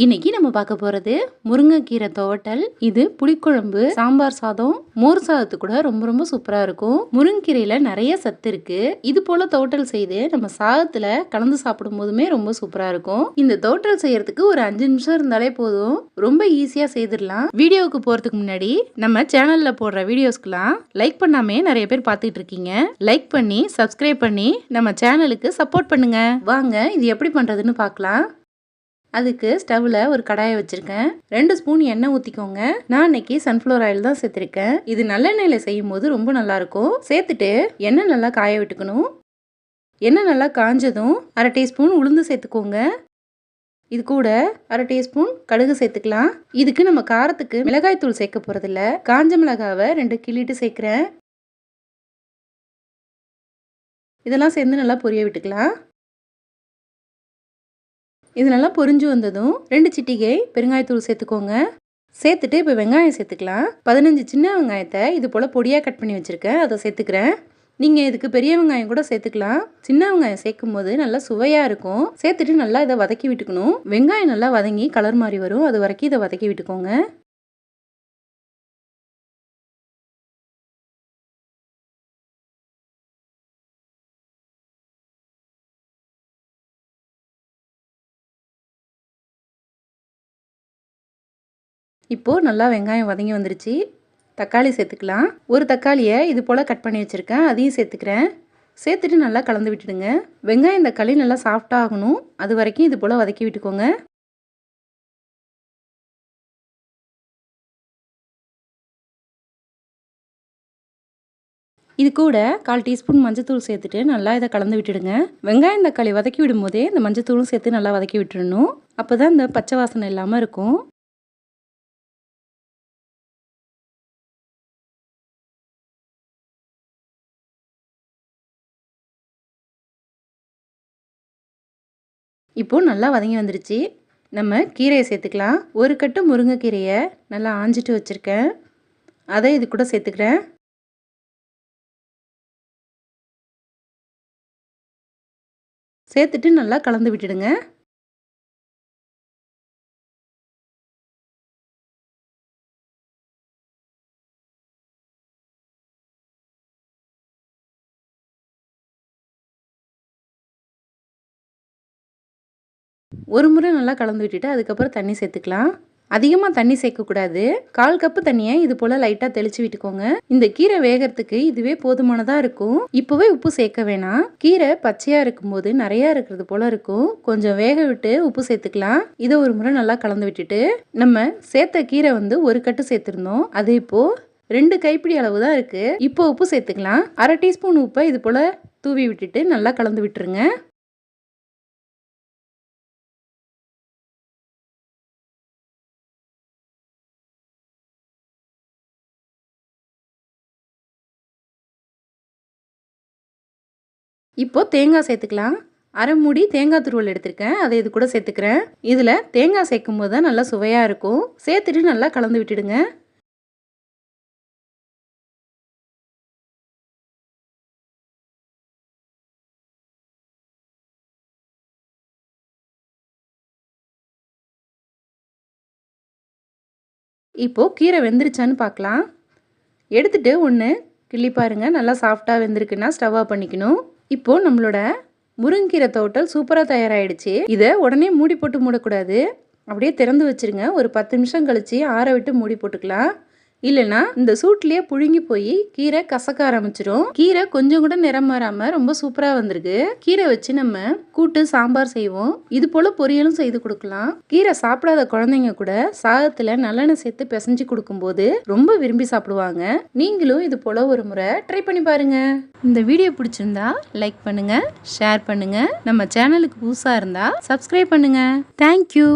இன்னைக்கு நம்ம பார்க்க போகிறது முருங்கைக்கீரை துவட்டல். இது புளிக்குழம்பு சாம்பார் சாதம் மோர் சாதத்து கூட ரொம்ப ரொம்ப சூப்பராக இருக்கும். முருங்கைக்கீரையில் நிறைய சத்து இருக்கு. இது போல தோட்டல் செய்து நம்ம சாதத்தில் கலந்து சாப்பிடும் போதுமே ரொம்ப சூப்பராக இருக்கும். இந்த தோட்டல் செய்யறதுக்கு ஒரு அஞ்சு நிமிஷம் இருந்தாலே போதும். ரொம்ப ஈஸியாக செய்திடலாம். வீடியோவுக்கு போகிறதுக்கு முன்னாடி நம்ம சேனலில் போடுற வீடியோஸ்க்குலாம் லைக் பண்ணாமே நிறைய பேர் பார்த்துட்டு இருக்கீங்க. லைக் பண்ணி சப்ஸ்கிரைப் பண்ணி நம்ம சேனலுக்கு சப்போர்ட் பண்ணுங்க. வாங்க இது எப்படி பண்ணுறதுன்னு பார்க்கலாம். அதுக்கு ஸ்டவ்வில் ஒரு கடாயை வச்சுருக்கேன். ரெண்டு ஸ்பூன் எண்ணெய் ஊற்றிக்கோங்க நான் இன்னைக்கு சன்ஃப்ளவர் ஆயில் தான் சேர்த்துருக்கேன். இது நல்லெண்ணெயில் செய்யும் போது ரொம்ப நல்லாயிருக்கும். சேர்த்துட்டு எண்ணெய் நல்லா காய விட்டுக்கணும். எண்ணெய் நல்லா காஞ்சதும் அரை டீஸ்பூன் உளுந்து சேர்த்துக்கோங்க. இது கூட அரை டீஸ்பூன் கடுகு சேர்த்துக்கலாம். இதுக்கு நம்ம காரத்துக்கு மிளகாய் தூள் சேர்க்க போகிறதில்ல காஞ்ச மிளகாவை ரெண்டு கிள்ளிட்டு சேர்க்குறேன். இதெல்லாம் சேர்ந்து நல்லா பொரிய விட்டுக்கலாம். இது நல்லா பொரிஞ்சு வந்ததும் ரெண்டு சிட்டிகை பெருங்காயத்தூள் சேர்த்துக்கோங்க. சேர்த்துட்டு இப்போ வெங்காயம் சேர்த்துக்கலாம். பதினஞ்சு சின்ன வெங்காயத்தை இது போல் பொடியாக கட் பண்ணி வச்சுருக்கேன். அதை சேர்த்துக்கிறேன். நீங்கள் இதுக்கு பெரிய வெங்காயம் கூட சேர்த்துக்கலாம். சின்ன வெங்காயம் சேர்க்கும் போது நல்லா சுவையாக இருக்கும். சேர்த்துட்டு நல்லா இதை வதக்கி விட்டுக்கணும். வெங்காயம் நல்லா வதங்கி கலர் மாதிரி வரும். அது வரைக்கும் இதை வதக்கி விட்டுக்கோங்க. இப்போது நல்லா வெங்காயம் வதங்கி வந்துருச்சு. தக்காளி சேர்த்துக்கலாம். ஒரு தக்காளியை இது போல் கட் பண்ணி வச்சுருக்கேன். அதையும் சேர்த்துக்கிறேன். சேர்த்துட்டு நல்லா கலந்து விட்டுடுங்க. வெங்காயம் தக்காளி நல்லா சாஃப்டாக ஆகணும். அது வரைக்கும் இது போல் வதக்கி விட்டுக்கோங்க. இது கூட கால் டீஸ்பூன் மஞ்சத்தூள் சேர்த்துட்டு நல்லா இதை கலந்து விட்டுடுங்க. வெங்காயம் தக்காளி வதக்கி விடும்போதே இந்த மஞ்சத்தூளும் சேர்த்து நல்லா வதக்கி விட்டுடணும் அப்போ தான் இந்த பச்சை வாசனை இல்லாமல் இருக்கும். இப்போது நல்லா வதங்கி வந்துருச்சு. நம்ம கீரையை சேர்த்துக்கலாம். ஒரு கட்டு முருங்கைக்கீரையை நல்லா ஆஞ்சிட்டு வச்சுருக்கேன். அதை இது கூட சேர்த்துக்கிறேன். சேர்த்துட்டு நல்லா கலந்து விட்டுடுங்க. ஒரு முறை நல்லா கலந்து விட்டுட்டு அதுக்கப்புறம் தண்ணி சேர்த்துக்கலாம். அதிகமாக தண்ணி சேர்க்கக்கூடாது. கால் கப்பு தண்ணியை இது போல் லைட்டாக தெளிச்சு விட்டுக்கோங்க. இந்த கீரை வேகிறதுக்கு இதுவே போதுமானதாக இருக்கும். இப்போவே உப்பு சேர்க்க வேணாம். கீரை பச்சையாக இருக்கும்போது நிறையா இருக்கிறது போல் இருக்கும். கொஞ்சம் வேக விட்டு உப்பு சேர்த்துக்கலாம். இதை ஒரு முறை நல்லா கலந்து விட்டுட்டு நம்ம சேர்த்த கீரை வந்து ஒரு கட்டு சேர்த்துருந்தோம். அது இப்போது ரெண்டு கைப்பிடி அளவு தான் இருக்குது இப்போ உப்பு சேர்த்துக்கலாம். அரை டீஸ்பூன் உப்பை இது போல் தூவி விட்டுட்டு நல்லா கலந்து விட்டுருங்க. இப்போது தேங்காய் சேர்த்துக்கலாம். அரை மூடி தேங்காய் துருவல் எடுத்திருக்கேன். அதை இது கூட சேர்த்துக்கிறேன். இதில் தேங்காய் சேர்க்கும் போது தான் நல்லா சுவையாக இருக்கும். சேர்த்துட்டு நல்லா கலந்து விட்டுடுங்க. இப்போது கீரை வெந்துருச்சான்னு பார்க்கலாம். எடுத்துகிட்டு ஒன்று கிள்ளி பாருங்கள் நல்லா சாஃப்டாக வெந்திருக்குன்னா ஸ்டவ் ஆஃப் பண்ணிக்கணும். இப்போது நம்மளோட முருங்கீரை தோட்டல் சூப்பராக தயாராகிடுச்சு இதை உடனே மூடி போட்டு மூடக்கூடாது. அப்படியே திறந்து வச்சுருங்க. ஒரு பத்து நிமிஷம் கழித்து ஆற விட்டு மூடி போட்டுக்கலாம். இல்லைனா இந்த சூட்லேயே புழுங்கி போய் கீரை கசக்க ஆரம்பிச்சிடும் கீரை கொஞ்சம் கூட நிறம் மாறாம ரொம்ப சூப்பராக வந்திருக்கு. கீரை வச்சு நம்ம கூட்டு சாம்பார் செய்வோம். இது போல பொரியலும் செய்து கொடுக்கலாம். கீரை சாப்பிடாத குழந்தைங்க கூட சாதத்தில் நல்லெண்ணெய் சேர்த்து பிசைஞ்சு கொடுக்கும்போது ரொம்ப விரும்பி சாப்பிடுவாங்க. நீங்களும் இது போல ஒரு முறை ட்ரை பண்ணி பாருங்க. இந்த வீடியோ பிடிச்சிருந்தா லைக் பண்ணுங்க ஷேர் பண்ணுங்க. நம்ம சேனலுக்கு புதுசாக இருந்தா சப்ஸ்கிரைப் பண்ணுங்க. தேங்க்யூ